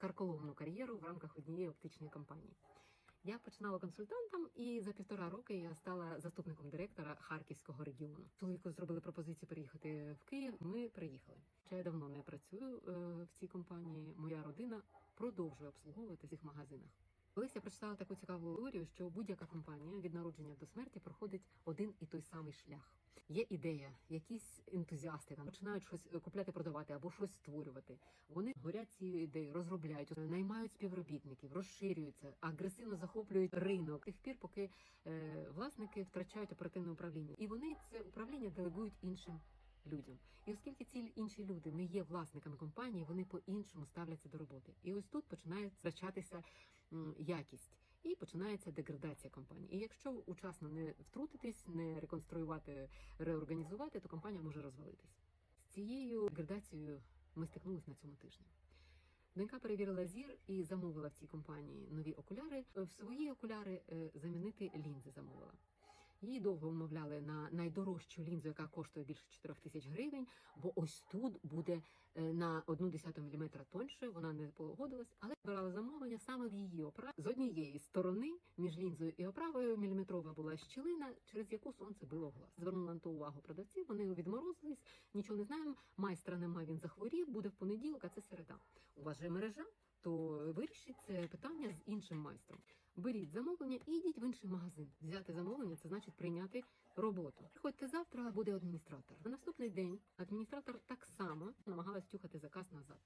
карколомну кар'єру в рамках однієї оптичної компанії. Я починала консультантом, і за півтора роки я стала заступником директора Харківського регіону. Чоловіку зробили пропозицію переїхати в Київ. Ми приїхали. Ще я давно не працюю е, в цій компанії. Моя родина продовжує обслуговувати цих магазинах. Колись я прочитала таку цікаву теорію, що будь-яка компанія від народження до смерті проходить один і той самий шлях. Є ідея, якісь ентузіасти там починають щось купляти, продавати або щось створювати. Цією ідеєю, розробляють, наймають співробітників, розширюються, агресивно захоплюють ринок тих пір, поки е, власники втрачають оперативне управління, і вони це управління делегують іншим. Людям, і оскільки ці інші люди не є власниками компанії, вони по-іншому ставляться до роботи. І ось тут починає втрачатися якість і починається деградація компанії. І якщо учасно не втрутитись, не реконструювати, реорганізувати, то компанія може розвалитись. З цією деградацією ми стикнулися на цьому тижні. Донька перевірила зір і замовила в цій компанії нові окуляри. В свої окуляри е, замінити лінзи замовила. Її довго умовляли на найдорожчу лінзу, яка коштує більше 4 тисяч гривень, бо ось тут буде е, на 1,1 мм тоньше. Вона не погодилась, але брала замовлення саме в її оправі. З однієї сторони між лінзою і оправою міліметрова була щілина, через яку сонце било в глаз. Звернула на то увагу продавців. Вони відморозились, нічого не знаємо. Майстра немає, він захворів, буде в понеділок, а це середа. Вас же мережа. То вирішіть це питання з іншим майстром. Беріть замовлення і йдіть в інший магазин. Взяти замовлення це значить прийняти роботу. Приходьте завтра, буде адміністратор. На наступний день адміністратор так само намагалась тюхати заказ назад.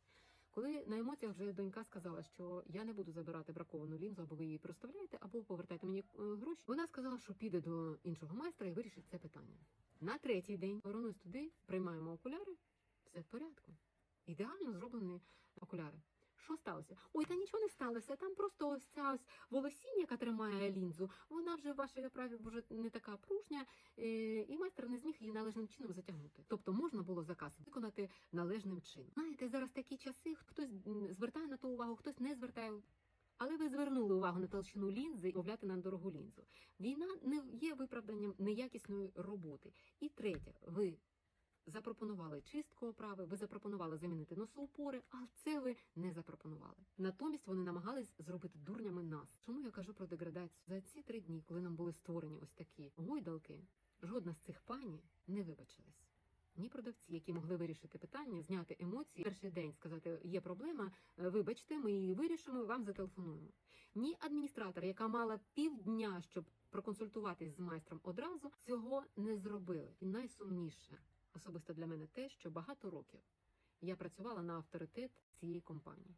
Коли на емоціях вже донька сказала, що я не буду забирати браковану лінзу, або ви її проставляєте, або повертайте мені е, гроші. Вона сказала, що піде до іншого майстра і вирішить це питання. На третій день повернусь туди, приймаємо окуляри, все в порядку. Ідеально зроблені окуляри. Що сталося? Ой, та нічого не сталося. Там просто ось ця ось волосіння, яка тримає лінзу, вона вже в вашій оправі вже не така пружня, е, і майстер не зміг її належним чином затягнути. Тобто можна було заказ виконати належним чином. Знаєте, зараз такі часи, хтось звертає на то увагу, хтось не звертає. Але ви звернули увагу на толщину лінзи і мовляти на дорогу лінзу. Війна не є виправданням неякісної роботи. І третє, ви запропонували чистку оправи, ви запропонували замінити носоупори, а це ви не запропонували. Натомість вони намагались зробити дурнями нас. Чому я кажу про деградацію? За ці три дні, коли нам були створені ось такі гойдалки, жодна з цих пані не вибачилась. Ні продавці, які могли вирішити питання, зняти емоції перший день, сказати, є проблема, е, вибачте, ми її вирішимо, вам зателефонуємо. Ні адміністратор, яка мала півдня, щоб проконсультуватись з майстром одразу, цього не зробили. І найсумніше особисто для мене те, що багато років я працювала на авторитет цієї компанії.